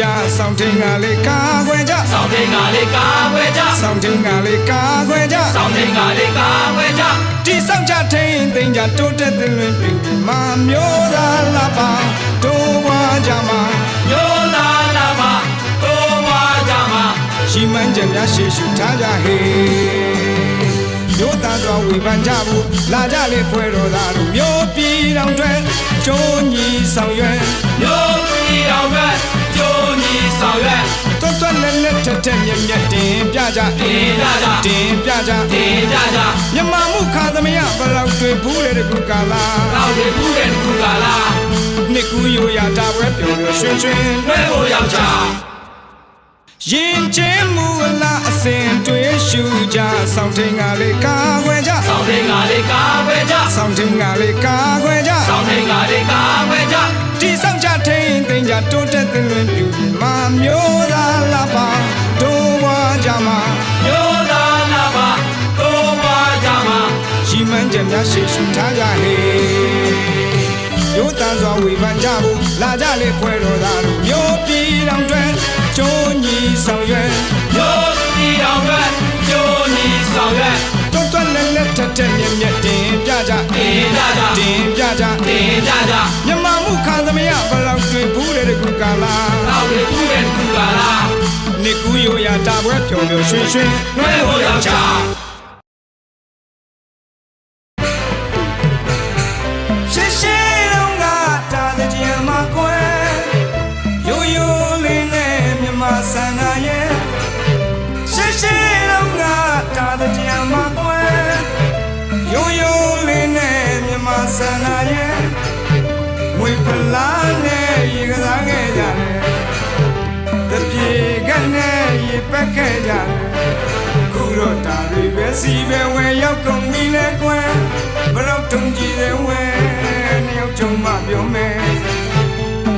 ရှုကြဆောင်းထင်းကလေးကာခွဲကြဆောင်းတင်ကလေးကာဝဲကြဆောင်းထင်းကလေးကာခွဲကြဆောင်းတင်ကလေးကာဝဲကြတိဆောက်ကြထိန်သိမ့်ကြတိုးတက်သလွင်ပြုမာမျိုးသာလာပါတိုးဝါကြမှာညိုလာလာမတိုးဝါကြမှာရှိမှန်းချက်များရှေ့ရှုထားကြဟေရိုးသားစွာဝေဖန်ကြဖို့လာကြလေဖွဲတော်သားတို့မျိုးပြည်တော်တွေကျိုးညီဆောင်ရွက်ညိုပြီးအောင်ပဲကျိုးညီ ဆောင်ရွက်တွတ်တွတ်လက်လက်ထက်ထက်မြက်မြက်တင်ပြကြတင်ကြကြတင်ပြကြတင်ကြကြမြမမှုခါသမယဘလောက်တွေဘူးလေတကူကာလာတော့ဒီဘူးတဲ့ကူကလာနှစ်ကူရိုးရာတာပွဲပျော်ပျော်ရွှင်ရွှင်တွဲဖို့ရောက်ချရင်ချင်းမူလာအစဉ်တွေးရှုကြဆောင်းထင်းကလေးကာခွဲကြဆောင်းတင်ကလေးကာဝဲကြဆောင်းထင်းကလေးကာခွဲကြဆောင်းတင်ကလေးကာဝဲကြတိဆောက်ကြထိန်သိမ့်ကြတိုးတက်သလွင်ပြု မာမျိုးသာလာပါတိုးဝါကြမှာညိုလာလာမတိုးဝါကြမှာရှိမှန်းချက်များရှေ့ရှုထားကြဟေရိုးတန်စွာဝေဖန်ကြဖို့လာကြလေဖွဲတော်သားတို့မျိုးပြည်တော်တွေကျိုးညီဆောင်ရွက်ညိုပြီးအောင်ပဲကျိုးညီဆောင်ရွက်တွတ်တွတ်လက်လက်ထက်ထက်မြက်မြက်တင်ပြကြတင်ကြကြတင်ပြကြတင်ကြကြမြမမှုခါ သမယဘလောက်တွေဘူးတဲ့တကူကာလာတော့ဒီဘူးတဲ့ကူကလာနှစ်ကူရိုးရာတာပွဲပျော်ပျော်ရွှင်ရွှင်တွဲဖို့ရောက်ချ စီပဲဝဲရောက်ကုန်ပြီလေကွယ်ဘရောက်တုံကြည့်တဲ့ဝဲနှစ်ယောက်ကြုံမှပြောမယ်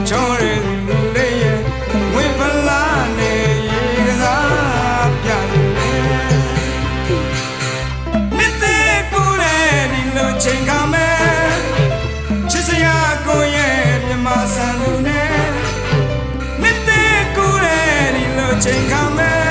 ချောရဲလူလေးရဲ့ဝိပလာနဲ့ရေကစားပြတယ်မြစ်တဲ့ကိုယ်ရဲ့ဒီလိုချိန်ခါမယ်ချစ်စရာကိုရဲ့မြမဆန်လူနဲ့မြစ်တဲ့ကိုယ်ရဲ့ဒီလိုချိန်ခါမယ်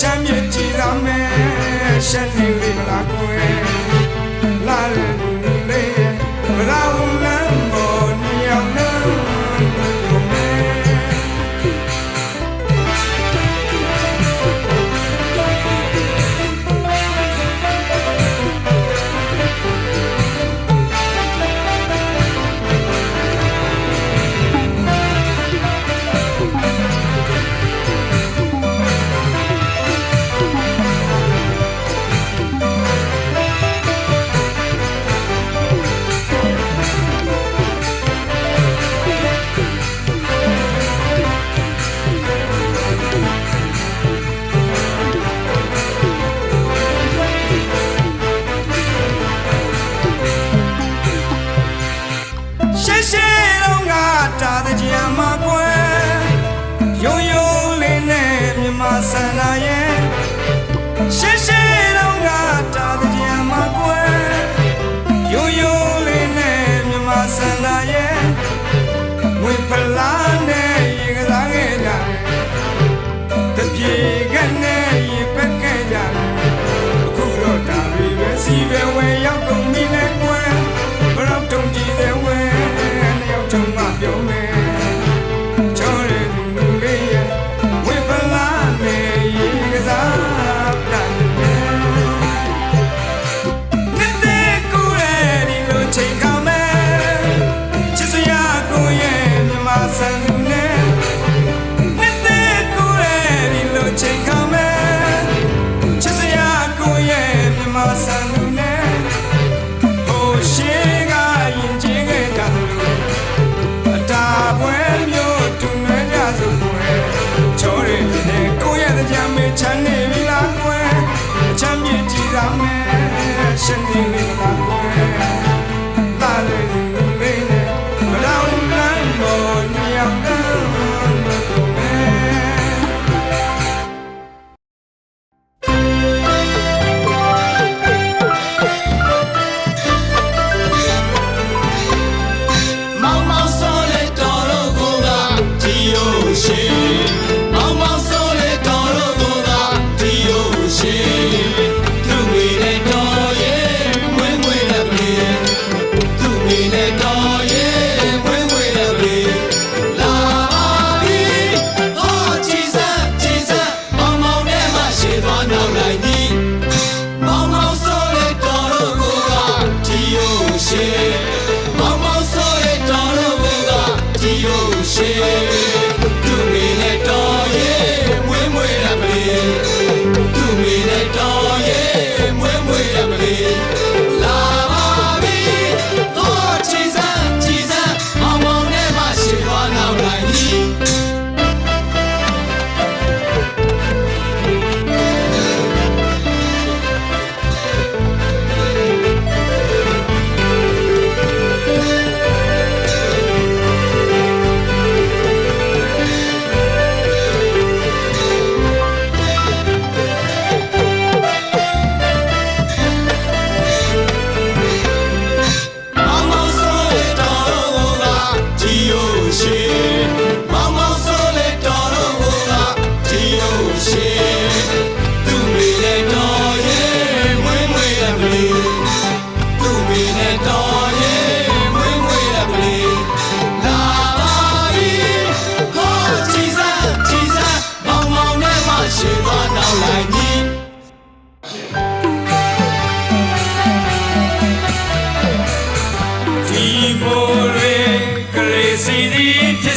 ချမ်းမြေကြည်လာမယ်ရှက်နေပြီမလားကွယ်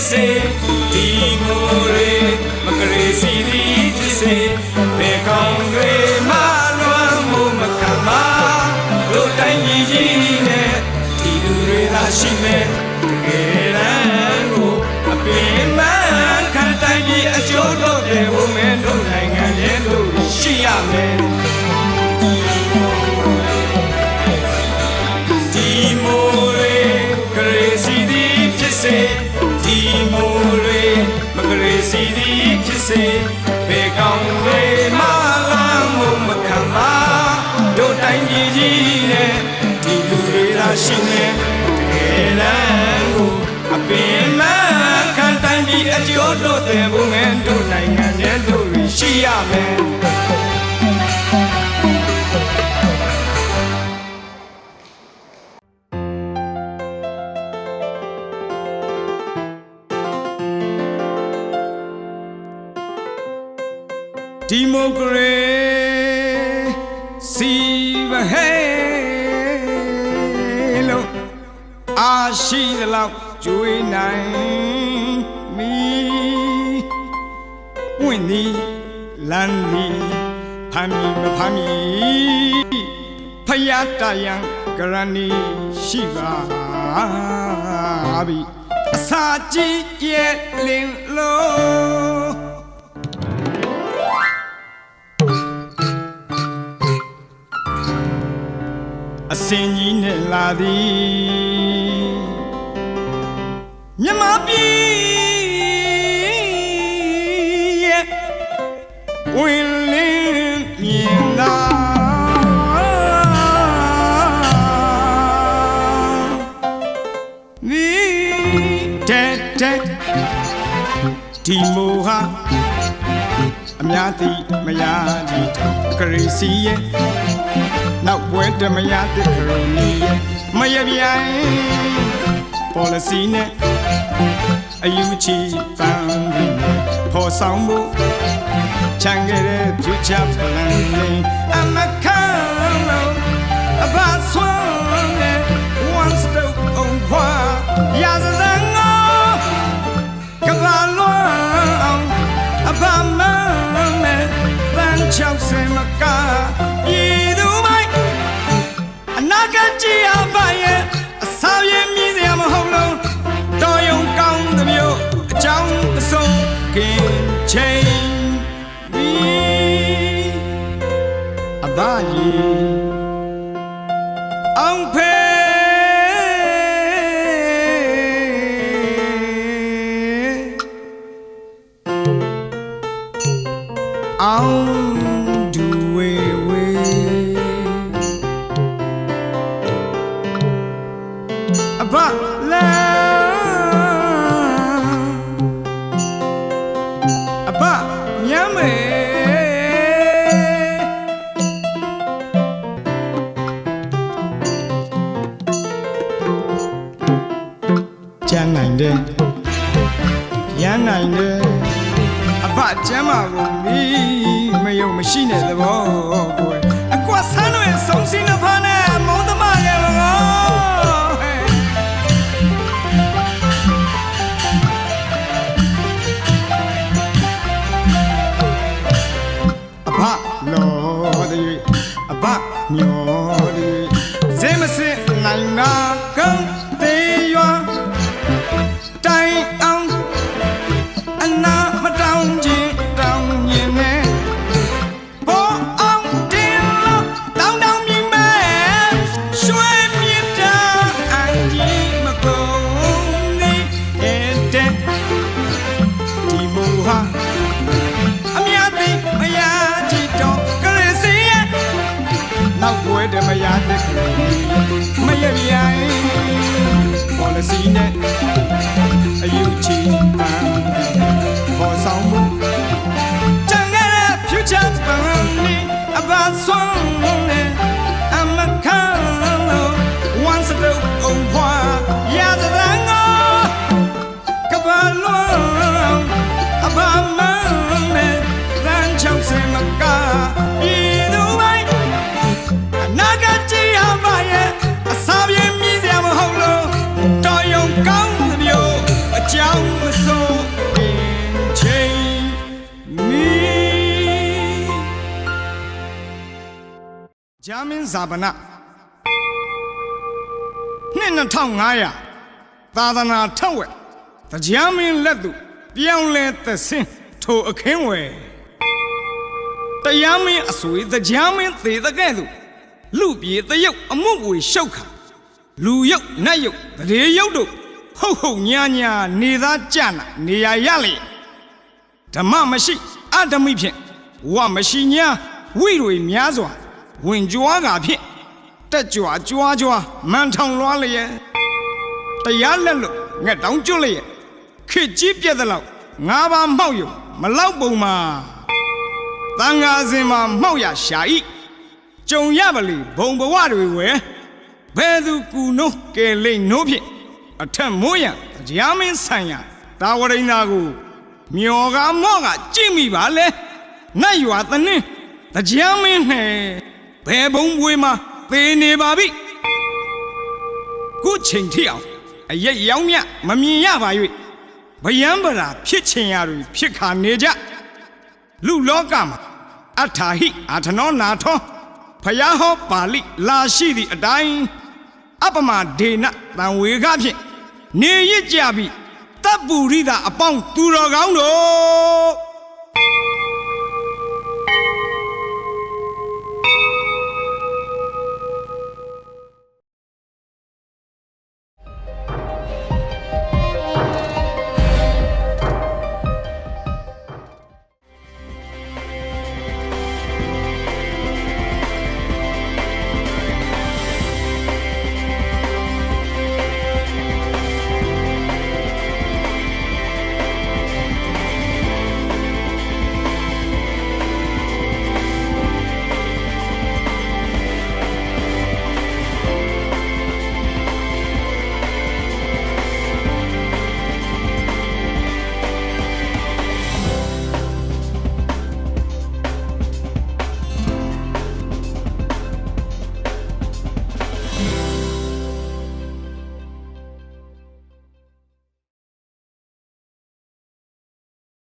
စ်စေဒီမိုးတွေမကလေးစီသည်ဖြစ်စေဘယ်ကောင်းတွေမှလွမ်းမှုမခံပါတို့တိုင်းကြီးကြီးနဲ့ဒီလူတွေသာရှိမဲ့တကယ်တမ်းကိုအပင်မခံတိုင်းကြီးအကျိုးတို့တဲ့ဘုံမဲတို့နိုင်ငံရဲ့တို့ရှိရမယ်ဒီမိုးတွေကလေးစီသည်ဖြစ်စေဒီမိုးတွေမကလေး စီသည်ဖြစ်စေဘယ်ကောင်တွေမှလမ်းမှုမခံပါတို့တိုင်းပြည်ကြီးနဲ့ဒီလူတွေသာရှိနေတကယ်လမ်းကိုအပင်မခံတိုင်းပြည်အကျိုးတို့တဲ့ဘုံငယ်တို့နိုင်ငံရဲ့တို့ရှိရမယ် င်မီပွင့်သည်လမ်းသည်ဖမ်းမီမဖမ်းမီဖယားတယံကရဏီရှိပါပြီအစာကြီးရဲ့လင်းလို့အစင်ကြီးနဲ့လာသည် မြမပြည်ရဲ့ဝင်လင်းမြင်သာဒီတဲ့တဲ့ဒီမိုဟာအများသိမရကြီးခရီးစီရဲ့နောက်ပွဲတမရတဲ့ခရိုနီရဲ့မရပြိုင် policy နဲ့ အယူချီပန်းပြီးနဲ့ပေါ်ဆောင်မှုချန်ခဲ့တဲ့ future plan နဲ့အမခံလို့အဘဆွမ်းနဲ့ one step on ခွာရာဇသံငေါကဘာလွမ်းအောင်အဘမန်းနဲ့တန်ချောက်စင်မကပြည်သူမိုက်အနာဂတ်ကြည်အပါ ကြောင်းအစုံကင်ချိန်ဒီအပါရဲ့ မျော ဂျာမင်းဇာပနာနှစ်2500သာသနာထောက်ဝက်တရားမင်းလက်သူပြောင်းလဲသက်ဆင်းထိုအခင်းဝယ်တရားမင်းအဆွေတရားမင်းသေးတဲ့ကဲ့သို့လူပြေတရုတ်အမှုဝေရှုတ်ခါလူရုပ်နတ်ရုပ်တရေရုပ်တို့ဟုတ်ဟုတ်ညာညာနေသားကြနာနေရရလေဓမ္မမရှိအဓမ္မိဖြင့်ဝမရှိညာဝိတွေများစွာ ဝင်ကြွားကဖြင့်တက်ကြွားကြွားကြွားမန်ထောင်လွှားလျက်တရားလက်လို့ငှက်တောင်ကျွတ်လျက်ခစ်ကြီးပြက်တဲ့လောက်ငါးပါးမှောက်ယုံမလောက်ပုံမှာတန်ဃာစင်မှာမှောက်ရရှာဤကြုံရပါလေဘုံဘဝတွေဝယ်ဘယ်သူကူနိုးကဲလိမ့်နိုးဖြင့်အထက်မိုးရန်တရားမင်းဆိုင်ရာတာဝရိန်သာကိုမျောကမော့ကကြည့်မိပါလေနတ်ရွာသနှင်းတရားမင်းနဲ့ ဘယ်ဘုံပွေးမှာသေနေပါပြီခုချိန်ထိအောင်အရက်ရောင်းမြမမြင်ရပါ၍ဗယံပရာဖြစ်ချင်ရတွေဖြစ်ခါနေကြလူလောကမှာအထာဟိအာထနောနာထောဖယားဟောပါဠိလာရှိသည့်အတိုင်းအပမဒေနတံဝေခဖြင့်နေရစ်ကြပြီတပ်ပူရိတာအပေါင်းသူတော်ကောင်းတို့